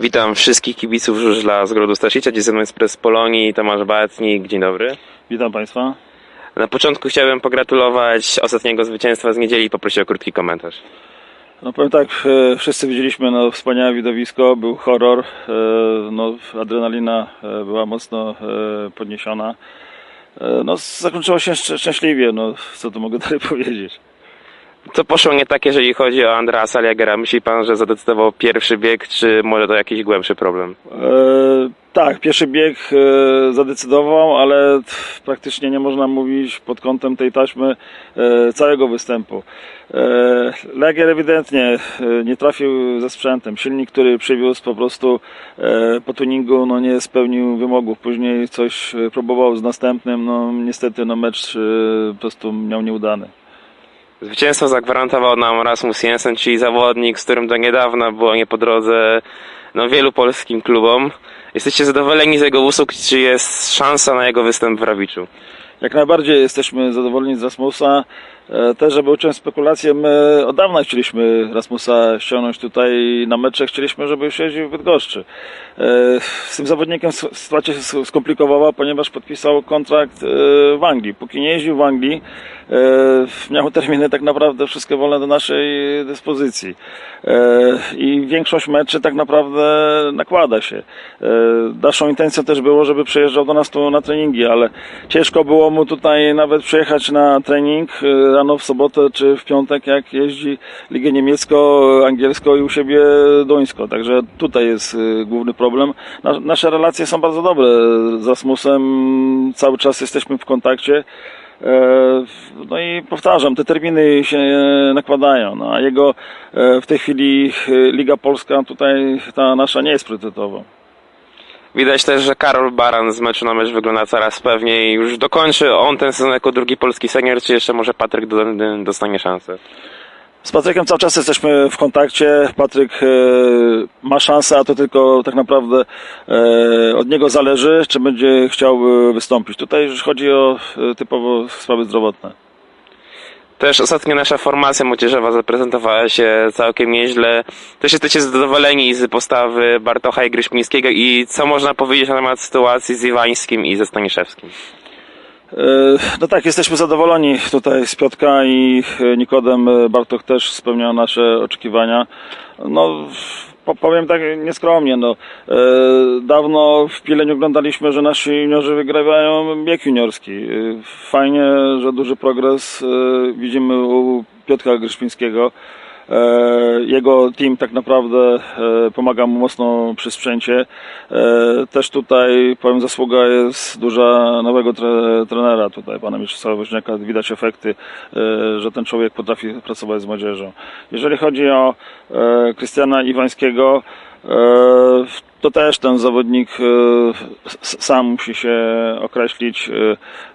Witam wszystkich kibiców żużla z Grodu Staszicia, gdzie ze mną jest Polonii, Tomasz Bacnik, dzień dobry. Witam Państwa. Na początku chciałbym pogratulować ostatniego zwycięstwa z niedzieli i poprosić o krótki komentarz. No powiem tak, e, wszyscy widzieliśmy no, wspaniałe widowisko, był horror, e, no, adrenalina e, była mocno podniesiona. No, zakończyło się szcz- szczęśliwie, no, co tu mogę dalej powiedzieć. Co poszło nie tak, jeżeli chodzi o Andreasa Liagera? Myśli pan, że zadecydował pierwszy bieg, czy może to jakiś głębszy problem? E, tak, pierwszy bieg e, zadecydował, ale t- praktycznie nie można mówić pod kątem tej taśmy e, całego występu. E, Legier ewidentnie e, nie trafił ze sprzętem. Silnik, który przywiózł po prostu e, po tuningu no nie spełnił wymogów. Później coś e, próbował z następnym, no niestety no mecz e, po prostu miał nieudany. Zwycięstwo zagwarantował nam Rasmus Jensen, czyli zawodnik, z którym do niedawna było nie po drodze no, wielu polskim klubom. Jesteście zadowoleni z jego usług, czy jest szansa na jego występ w Rawiczu? Jak najbardziej jesteśmy zadowoleni z Rasmusa. E, Też, żeby uczyć spekulacje, my od dawna chcieliśmy Rasmusa ściągnąć tutaj na mecze, chcieliśmy, żeby już jeździł w Bydgoszczy. E, Z tym zawodnikiem sytuacja się skomplikowała, ponieważ podpisał kontrakt e, w Anglii. Póki nie jeździł w Anglii, miał terminy tak naprawdę wszystkie wolne do naszej dyspozycji. I większość meczy tak naprawdę nakłada się. Naszą intencją też było, żeby przyjeżdżał do nas tu na treningi, ale ciężko było mu tutaj nawet przyjechać na trening rano w sobotę czy w piątek, jak jeździ ligę niemiecko, angielsko i u siebie duńsko. Także tutaj jest e, główny problem. Na- Nasze relacje są bardzo dobre z Rasmusem, cały czas jesteśmy w kontakcie. E, No i powtarzam, te terminy się e, nakładają, no, a jego e, w tej chwili Liga Polska tutaj ta nasza nie jest priorytetową. Widać też, że Karol Baran z meczu na mecz wygląda coraz pewniej. Już dokończy on ten sezon jako drugi polski senior, czy jeszcze może Patryk dostanie szansę? Z Patrykiem cały czas jesteśmy w kontakcie. Patryk e, ma szansę, a to tylko tak naprawdę e, od niego zależy, czy będzie chciał e, wystąpić. Tutaj już chodzi o typowo sprawy zdrowotne. Też ostatnio nasza formacja młodzieżowa zaprezentowała się całkiem nieźle. Też jesteście zadowoleni z postawy Bartocha i Gryśmińskiego i co można powiedzieć na temat sytuacji z Iwańskim i ze Staniszewskim? E, No tak, jesteśmy zadowoleni tutaj z Piotka i e, Nikodem e, Bartok też spełniał nasze oczekiwania. No, po- powiem tak nieskromnie, no, e, dawno w Pileniu oglądaliśmy, że nasi juniorzy wygrywają bieg juniorski. E, Fajnie, że duży progres e, widzimy u Piotka Gryszpińskiego. E, Jego team tak naprawdę e, pomaga mu mocno przy sprzęcie. E, Też tutaj powiem zasługa jest duża nowego tre, trenera tutaj, pana Mieczysława Woźniaka. Widać efekty, że ten człowiek potrafi pracować z młodzieżą. Jeżeli chodzi o Krystiana Iwańskiego, e, to też ten zawodnik e, sam musi się określić, e,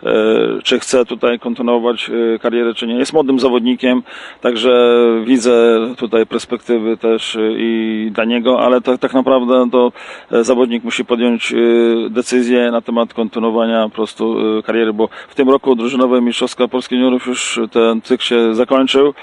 e, czy chce tutaj kontynuować karierę, czy nie. Jest młodym zawodnikiem, także widzę tutaj perspektywy też i dla niego, ale to, tak naprawdę to zawodnik musi podjąć decyzję na temat kontynuowania po prostu kariery, bo w tym roku drużynowe Mistrzostwa Polski Juniorów już ten cykl się zakończył.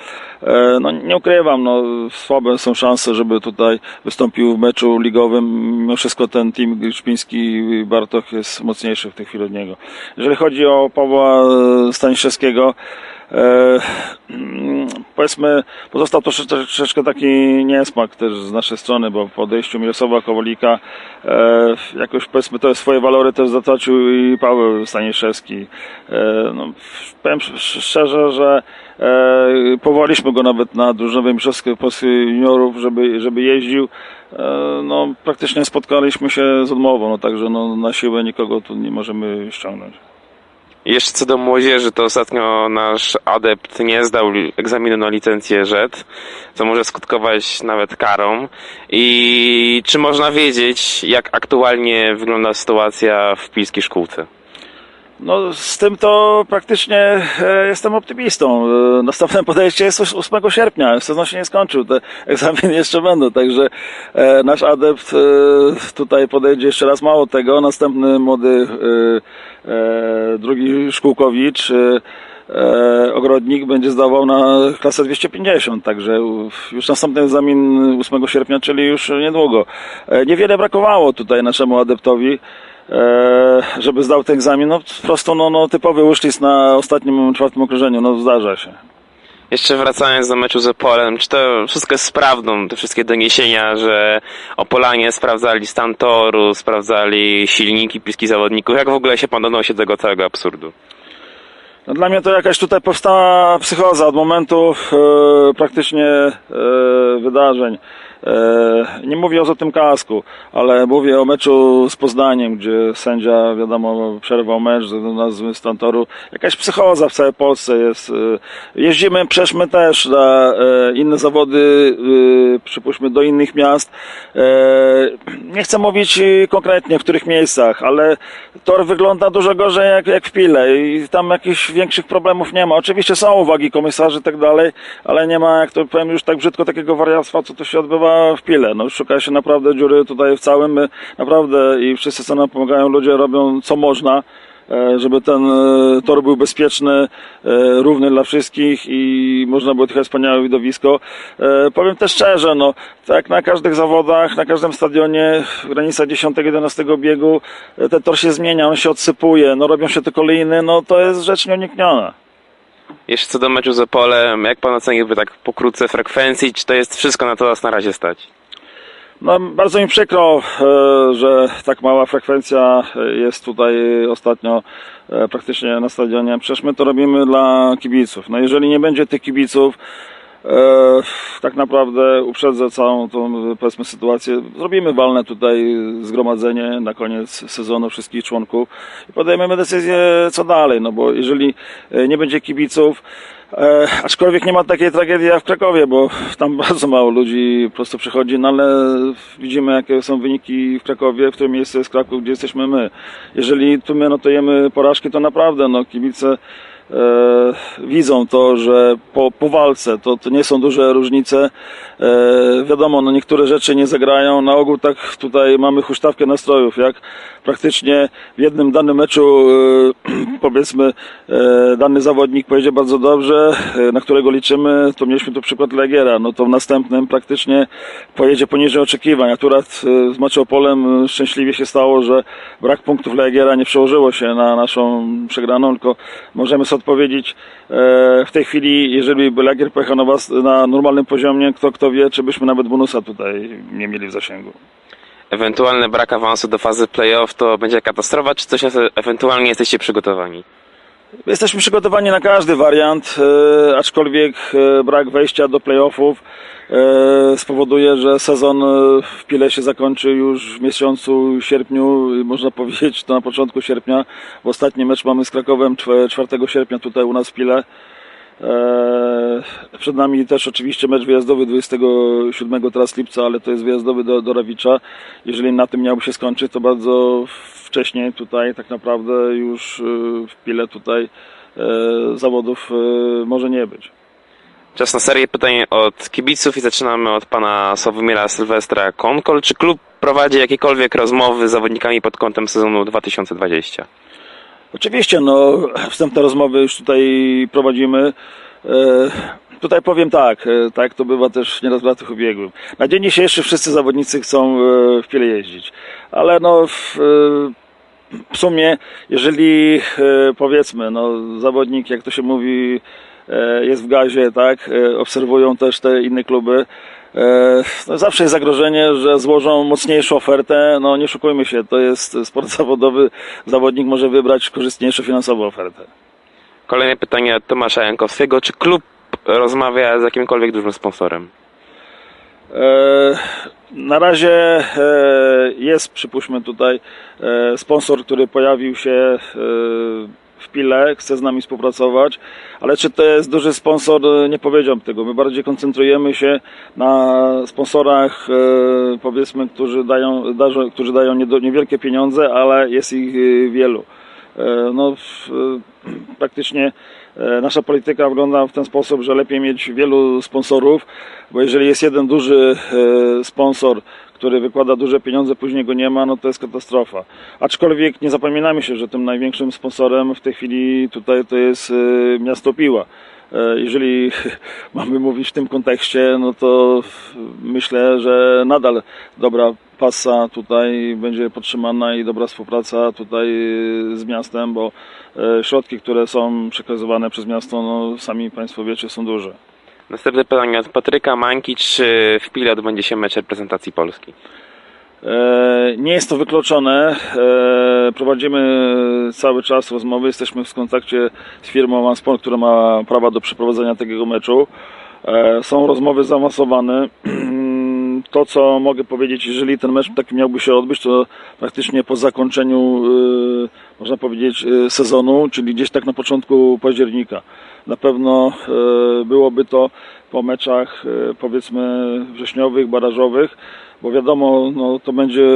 No nie ukrywam, no słabe są szanse, żeby tutaj wystąpił w meczu ligowym. Mimo wszystko ten team Grzpiński i Bartok jest mocniejszy w tej chwili od niego. Jeżeli chodzi o Pawła Staniszewskiego, powiedzmy, pozostał troszeczkę, taki niesmak też z naszej strony, bo po odejściu Mirosława Kowalika e, jakoś powiedzmy te swoje walory też zatracił i Paweł Staniszewski. E, no, powiem sz- szczerze, że e, powołaliśmy go nawet na drużynowe mistrzostwie Polski juniorów, żeby, żeby jeździł. E, no, praktycznie spotkaliśmy się z odmową, no, także no, na siłę nikogo tu nie możemy ściągnąć. Jeszcze co do młodzieży, to ostatnio nasz adept nie zdał egzaminu na licencję rzet, co może skutkować nawet karą. I czy można wiedzieć, jak aktualnie wygląda sytuacja w pilskiej szkółce? No, z tym to praktycznie e, jestem optymistą. E, następne podejście jest os- 8 sierpnia. Sezon się nie skończył, te egzaminy jeszcze będą, także e, nasz adept tutaj podejdzie jeszcze raz mało tego. Następny młody, drugi Szkółkowicz. Ogrodnik będzie zdawał na klasę 250, także już następny egzamin 8 sierpnia, czyli już niedługo. Niewiele brakowało tutaj naszemu adeptowi, żeby zdał ten egzamin. No po prostu no, no, typowy wishlist na ostatnim, czwartym okrążeniu, no zdarza się. Jeszcze wracając do meczu z Opolem, czy to wszystko jest prawdą, te wszystkie doniesienia, że Opolanie sprawdzali stan toru, sprawdzali silniki, piski zawodników, jak w ogóle się pan odnosi do tego całego absurdu? No, dla mnie to jakaś tutaj powstała psychoza od momentu e, praktycznie e, wydarzeń. E, nie mówię o tym kasku, ale mówię o meczu z Poznaniem, gdzie sędzia, wiadomo, przerwał mecz ze względu na zły stan toru. Jakaś psychoza w całej Polsce jest. E, jeździmy, przeszmy też na e, inne zawody, przypuśćmy do innych miast. Nie chcę mówić konkretnie w których miejscach, ale tor wygląda dużo gorzej jak, jak w Pile i tam jakichś większych problemów nie ma. Oczywiście są uwagi komisarzy i tak dalej, ale nie ma, jak to powiem już tak brzydko, takiego wariactwa, co to się odbywa w Pile. No, szuka się naprawdę dziury tutaj w całym, my naprawdę i wszyscy, co nam pomagają, ludzie robią co można, e, żeby ten e, tor był bezpieczny, e, równy dla wszystkich i można było trochę wspaniałe widowisko. Powiem też szczerze, no, tak na każdych zawodach, na każdym stadionie, granica 10-11 biegu, ten tor się zmienia, on się odsypuje, no robią się te kolejny, no to jest rzecz nieunikniona. Jeszcze co do meczu z Opolem, jak pan oceniłby tak pokrótce frekwencji, czy to jest wszystko na to nas na razie stać? No, bardzo mi przykro, e, że tak mała frekwencja e, jest tutaj ostatnio e, praktycznie na stadionie. Przecież my to robimy dla kibiców. No jeżeli nie będzie tych kibiców, tak naprawdę uprzedzę całą tą powiedzmy sytuację. Zrobimy walne tutaj zgromadzenie na koniec sezonu wszystkich członków i podejmiemy decyzję co dalej, no bo jeżeli e, nie będzie kibiców, E, aczkolwiek nie ma takiej tragedii jak w Krakowie, bo tam bardzo mało ludzi po prostu przychodzi, no ale widzimy jakie są wyniki w Krakowie, w którym miejscu jest Kraków, gdzie jesteśmy my. Jeżeli tu my notujemy porażki, to naprawdę no, kibice widzą to, że po, po walce to, to nie są duże różnice. E, wiadomo, no niektóre rzeczy nie zagrają. Na ogół tak tutaj mamy huśtawkę nastrojów, jak praktycznie w jednym danym meczu e, powiedzmy e, dany zawodnik pojedzie bardzo dobrze, e, na którego liczymy, to mieliśmy tu przykład Legiera, no to w następnym praktycznie pojedzie poniżej oczekiwań. Akurat e, z Maczopolem szczęśliwie się stało, że brak punktów Legiera nie przełożyło się na naszą przegraną, tylko możemy sobie odpowiedzieć e, w tej chwili, jeżeli by Legier pojechał na, was, na normalnym poziomie, kto, kto wie, czy byśmy nawet bonusa tutaj nie mieli w zasięgu. Ewentualny brak awansu do fazy playoff to będzie katastrofa, czy coś na ewentualnie jesteście przygotowani? Jesteśmy przygotowani na każdy wariant, e, aczkolwiek e, brak wejścia do playoffów e, spowoduje, że sezon w Pile się zakończy już w miesiącu sierpniu, można powiedzieć to na początku sierpnia, bo ostatni mecz mamy z Krakowem czw- 4 sierpnia tutaj u nas w Pile. Przed nami też oczywiście mecz wyjazdowy 27 teraz lipca, ale to jest wyjazdowy do, do Rawicza. Jeżeli na tym miałby się skończyć, to bardzo wcześniej tutaj tak naprawdę już e, w Pile tutaj e, zawodów e, może nie być. Czas na serię pytań od kibiców i zaczynamy od pana Sławomira Sylwestra Konkol. Czy klub prowadzi jakiekolwiek rozmowy z zawodnikami pod kątem sezonu 2020? Oczywiście, no, wstępne rozmowy już tutaj prowadzimy. E, tutaj powiem tak, e, tak to bywa też nieraz w latach ubiegłych. Na dzień dzisiejszy wszyscy zawodnicy chcą e, w Pile jeździć, ale no w, w sumie, jeżeli e, powiedzmy, no, zawodnik, jak to się mówi, e, jest w gazie, tak, e, obserwują też te inne kluby, No zawsze jest zagrożenie, że złożą mocniejszą ofertę. No nie szukujmy się, to jest sport zawodowy. Zawodnik może wybrać korzystniejszą finansową ofertę. Kolejne pytanie od Tomasza Jankowskiego. Czy klub rozmawia z jakimkolwiek dużym sponsorem? E, Na razie e, jest, przypuśćmy tutaj, e, sponsor, który pojawił się w Pile, chce z nami współpracować, ale czy to jest duży sponsor, nie powiedziałbym tego. My bardziej koncentrujemy się na sponsorach, powiedzmy, którzy dają, którzy dają niewielkie pieniądze, ale jest ich wielu. No, praktycznie nasza polityka wygląda w ten sposób, że lepiej mieć wielu sponsorów, bo jeżeli jest jeden duży e, sponsor, który wykłada duże pieniądze, później go nie ma, no to jest katastrofa. Aczkolwiek nie zapominamy się, że tym największym sponsorem w tej chwili tutaj to jest e, miasto Piła. E, Jeżeli mamy mówić w tym kontekście, no to myślę, że nadal dobra pasa tutaj będzie podtrzymana i dobra współpraca tutaj z miastem, bo e, środki, które są przekazywane przez miasto, no sami Państwo wiecie, są duże. Następne pytanie od Patryka Mańki, czy w Pile odbędzie się mecz reprezentacji Polski? E, Nie jest to wykluczone. E, Prowadzimy cały czas rozmowy. Jesteśmy w kontakcie z firmą OneSport, która ma prawa do przeprowadzenia takiego meczu. E, Są rozmowy zaawansowane. To, co mogę powiedzieć, jeżeli ten mecz taki miałby się odbyć, to praktycznie po zakończeniu, e, można powiedzieć, e, sezonu, czyli gdzieś tak na początku października. Na pewno e, byłoby to po meczach, powiedzmy, wrześniowych, barażowych, bo wiadomo, no, to będzie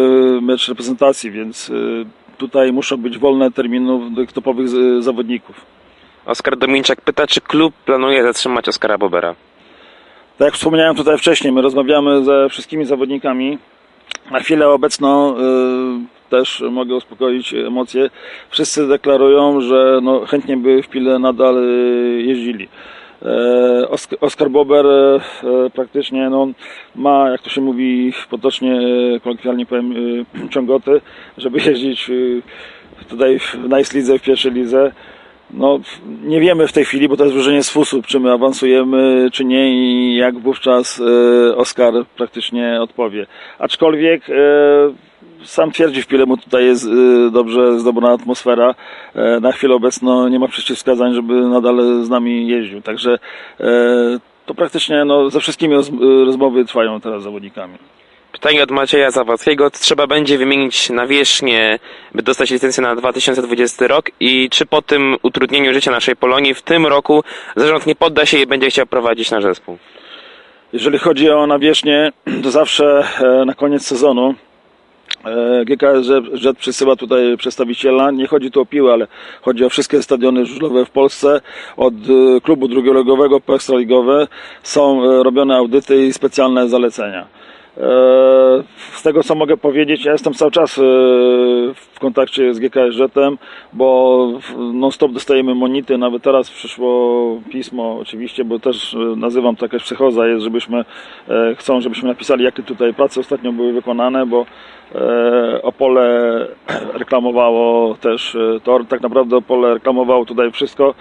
mecz reprezentacji, więc y, tutaj muszą być wolne terminów tych topowych zawodników. Oskar Dominczak pyta, czy klub planuje zatrzymać Oskara Bobera? Tak jak wspomniałem tutaj wcześniej, my rozmawiamy ze wszystkimi zawodnikami. Na chwilę obecną y, też mogę uspokoić emocje. Wszyscy deklarują, że no, chętnie by w Pile nadal y, jeździli. Osk- Oskar Bober e, praktycznie no, ma, jak to się mówi potocznie, kolokwialnie powiem, ciągoty, żeby jeździć tutaj w Nice Lidze, w pierwszej lidze. No, nie wiemy w tej chwili, bo to jest wróżenie z fusów, czy my awansujemy, czy nie i jak wówczas e, Oskar praktycznie odpowie. Aczkolwiek e, sam twierdzi w Pile, mu tutaj jest e, dobrze zdobrana atmosfera. Na chwilę obecną nie ma przeciwwskazań, żeby nadal z nami jeździł. Także to praktycznie no, ze wszystkimi roz, rozmowy trwają teraz z zawodnikami. Pytanie od Macieja Zawadzkiego. Trzeba będzie wymienić nawierzchnię, by dostać licencję na 2020 rok i czy po tym utrudnieniu życia naszej Polonii w tym roku zarząd nie podda się i będzie chciał prowadzić nasz zespół? Jeżeli chodzi o nawierzchnię, to zawsze e, na koniec sezonu e, Jet przysyła tutaj przedstawiciela. Nie chodzi tu o piłę, ale chodzi o wszystkie stadiony żużlowe w Polsce. Od e, klubu drugoligowego po ekstraligowe są robione audyty i specjalne zalecenia. E, Z tego co mogę powiedzieć, ja jestem cały czas e, w kontakcie z GKS Jetem, bo non-stop dostajemy monity, nawet teraz przyszło pismo oczywiście, bo też e, nazywam to jakaś psychoza jest, żebyśmy, chcą żebyśmy napisali jakie tutaj prace ostatnio były wykonane, bo Opole reklamowało też tor, tak naprawdę Opole reklamowało tutaj wszystko,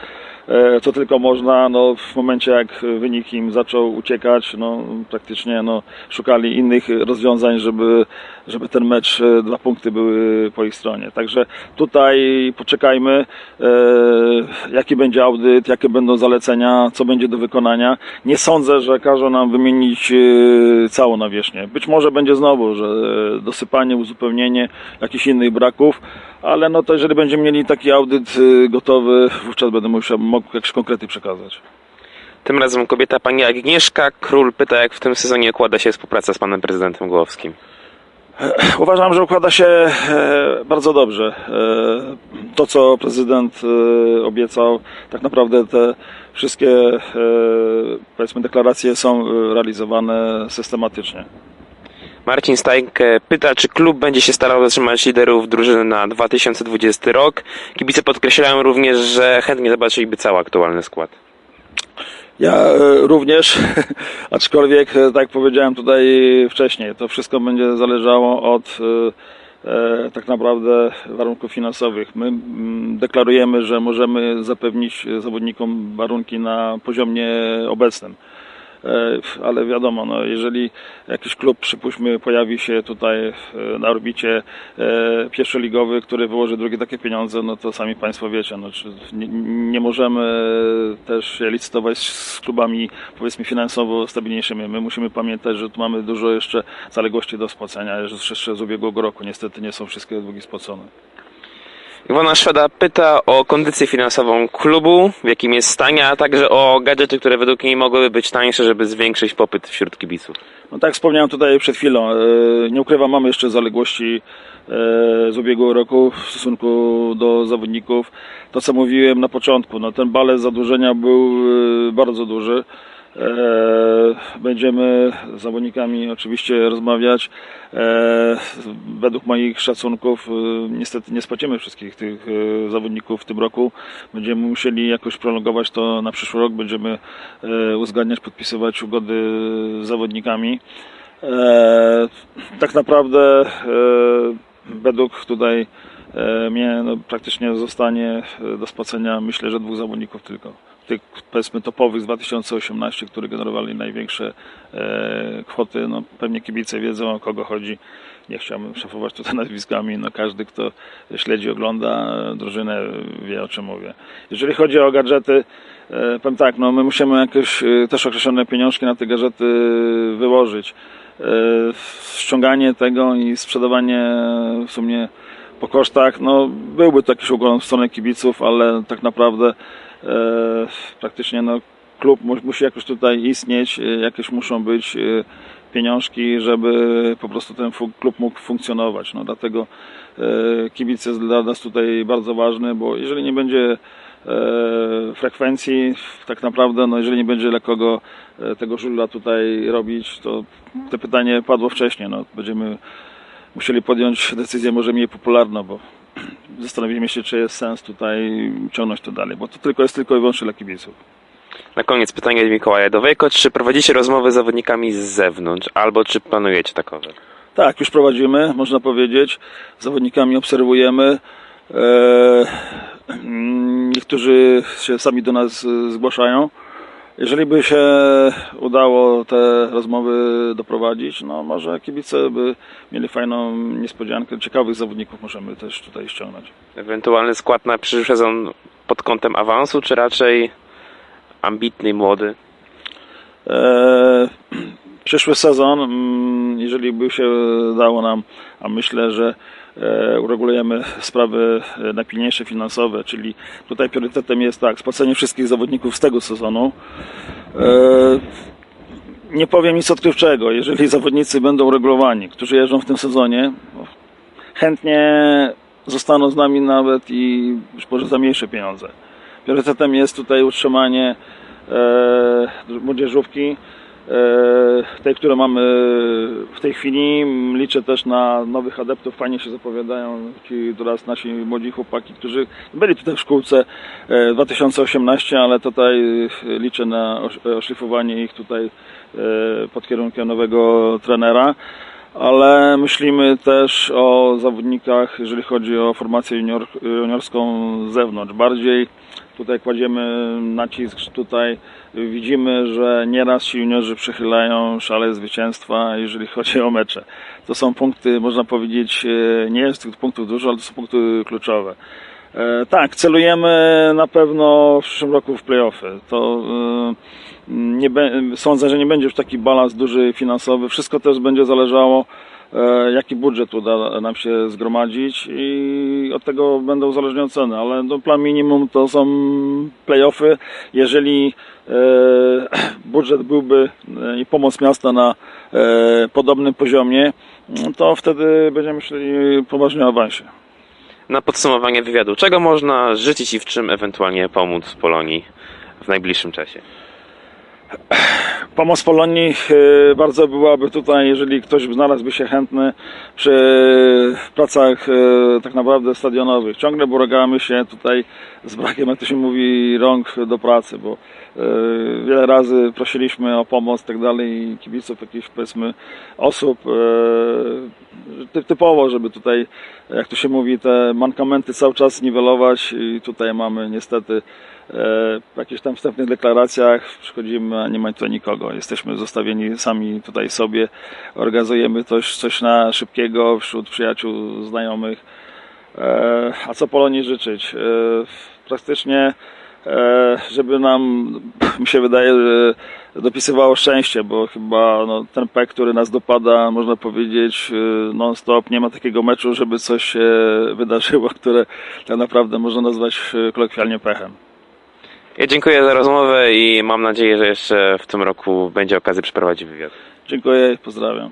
co tylko można, no w momencie jak wynik im zaczął uciekać, no praktycznie no, szukali innych rozwiązań, żeby, żeby ten mecz, e, dwa punkty były po ich stronie. Także tutaj poczekajmy, e, jaki będzie audyt, jakie będą zalecenia, co będzie do wykonania. Nie sądzę, że każą nam wymienić e, całą nawierzchnię. Być może będzie znowu, że e, dosypanie, uzupełnienie jakichś innych braków, ale no to jeżeli będziemy mieli taki audyt e, gotowy, wówczas będę musiał, mógł jakieś konkrety przekazać. Tym razem kobieta pani Agnieszka Król pyta, jak w tym sezonie układa się współpraca z panem prezydentem Głowskim. Uważam, że układa się e, bardzo dobrze. E, To, co prezydent e, obiecał, tak naprawdę te wszystkie powiedzmy deklaracje są realizowane systematycznie. Marcin Stajkę pyta, czy klub będzie się starał zatrzymać liderów drużyny na 2020 rok. Kibice podkreślają również, że chętnie zobaczyliby cały aktualny skład. Ja e, również, aczkolwiek, e, tak powiedziałem tutaj wcześniej, to wszystko będzie zależało od e, e, tak naprawdę warunków finansowych. My mm, deklarujemy, że możemy zapewnić zawodnikom warunki na poziomie obecnym. E, Ale wiadomo, no, jeżeli jakiś klub, przypuśćmy, pojawi się tutaj e, na orbicie e, pierwszoligowy, który wyłoży drugie takie pieniądze, no to sami Państwo wiecie, no, nie, nie możemy też licytować z klubami, powiedzmy, finansowo stabilniejszymi. My musimy pamiętać, że tu mamy dużo jeszcze zaległości do spłacenia, jeszcze z ubiegłego roku. Niestety nie są wszystkie długi spłacone. Iwona Szweda pyta o kondycję finansową klubu, w jakim jest stanie, a także o gadżety, które według niej mogłyby być tańsze, żeby zwiększyć popyt wśród kibiców. No tak wspomniałem tutaj przed chwilą, e, nie ukrywam, mamy jeszcze zaległości e, z ubiegłego roku w stosunku do zawodników. To co mówiłem na początku, no ten balans zadłużenia był e, bardzo duży. E, Będziemy z zawodnikami oczywiście rozmawiać. E, Według moich szacunków e, niestety nie spłacimy wszystkich tych zawodników w tym roku. Będziemy musieli jakoś prolongować to na przyszły rok. Będziemy uzgadniać, podpisywać ugody z zawodnikami. Tak naprawdę według tutaj mnie no, praktycznie zostanie do spłacenia myślę, że dwóch zawodników tylko. Tych powiedzmy topowych z 2018, którzy generowali największe e, kwoty. No, pewnie kibice wiedzą o kogo chodzi. Nie chciałbym szafować tutaj nazwiskami. No, każdy, kto śledzi, ogląda drużynę, wie o czym mówię. Jeżeli chodzi o gadżety, e, powiem tak, no, my musimy jakieś e, też określone pieniążki na te gadżety wyłożyć. E, ściąganie tego i sprzedawanie w sumie po kosztach, no byłby to jakiś ukłon w stronę kibiców, ale tak naprawdę praktycznie no, klub mu, musi jakoś tutaj istnieć, e, jakieś muszą być e, pieniążki, żeby po prostu ten klub mógł funkcjonować. No, dlatego e, kibic jest dla nas tutaj bardzo ważny, bo jeżeli nie będzie e, frekwencji, tak naprawdę, no jeżeli nie będzie dla kogo e, tego żula tutaj robić, to to pytanie padło wcześniej. No, będziemy musieli podjąć decyzję może mniej popularną, bo zastanowimy się, czy jest sens tutaj ciągnąć to dalej, bo to tylko jest tylko i wyłącznie dla kibiców. Na koniec pytanie od Mikołaja Dowejko. Czy prowadzicie rozmowy z zawodnikami z zewnątrz, albo czy planujecie takowe? Tak, już prowadzimy, można powiedzieć. Z zawodnikami obserwujemy. E, mm, niektórzy się sami do nas e, zgłaszają. Jeżeli by się udało te rozmowy doprowadzić, no może kibice by mieli fajną niespodziankę. Ciekawych zawodników możemy też tutaj ściągnąć. Ewentualny skład na przyszły sezon pod kątem awansu, czy raczej ambitny i młody? E, przyszły sezon, mm, jeżeli by się dało nam, a myślę, że uregulujemy sprawy e, najpilniejsze finansowe, czyli tutaj priorytetem jest tak, spłacenie wszystkich zawodników z tego sezonu. E, nie powiem nic odkrywczego, jeżeli zawodnicy będą uregulowani, którzy jeżdżą w tym sezonie, chętnie zostaną z nami nawet i może za mniejsze pieniądze. Priorytetem jest tutaj utrzymanie e, młodzieżówki, e, tej, które mamy w tej chwili. Liczę też na nowych adeptów, fajnie się zapowiadają ci teraz nasi młodzi chłopaki, którzy byli tutaj w szkółce e, 2018, ale tutaj e, liczę na osz- oszlifowanie ich tutaj e, pod kierunkiem nowego trenera ale myślimy też o zawodnikach, jeżeli chodzi o formację junior, juniorską z zewnątrz. Bardziej tutaj kładziemy nacisk, tutaj widzimy, że nieraz ci juniorzy przechylają szale zwycięstwa, jeżeli chodzi o mecze. To są punkty, można powiedzieć, e, nie jest tych punktów dużo, ale to są punkty kluczowe. E, Tak, celujemy na pewno w przyszłym roku w playoffy. To e, nie, be- sądzę, że nie będzie już taki balans duży finansowy. Wszystko też będzie zależało, e, jaki budżet uda nam się zgromadzić i od tego będą uzależnione ceny, ale no, plan minimum to są playoffy. Jeżeli budżet byłby i pomoc miasta na podobnym poziomie, to wtedy będziemy myśleli poważnie o awansie. Na podsumowanie wywiadu, czego można życzyć i w czym ewentualnie pomóc Polonii w najbliższym czasie? Pomoc Polonii e, bardzo byłaby tutaj, jeżeli ktoś znalazłby się chętny przy pracach e, tak naprawdę stadionowych. Ciągle borykamy się tutaj z brakiem, jak to się mówi, rąk do pracy, bo e, wiele razy prosiliśmy o pomoc tak dalej kibiców jakichś powiedzmy osób ty- typowo, żeby tutaj, jak to się mówi, te mankamenty cały czas niwelować i tutaj mamy niestety jakichś tam wstępnych deklaracjach przychodzimy, a nie ma tutaj nikogo. Jesteśmy zostawieni sami tutaj sobie. Organizujemy coś, coś na szybkiego wśród przyjaciół, znajomych. E, a co Polonii życzyć? E, praktycznie e, żeby nam, mi się wydaje, że dopisywało szczęście, bo chyba no, ten pek, który nas dopada, można powiedzieć, e, non-stop, nie ma takiego meczu, żeby coś się wydarzyło, które tak naprawdę można nazwać e, kolokwialnie pechem. Ja dziękuję za rozmowę i mam nadzieję, że jeszcze w tym roku będzie okazja przeprowadzić wywiad. Dziękuję i pozdrawiam.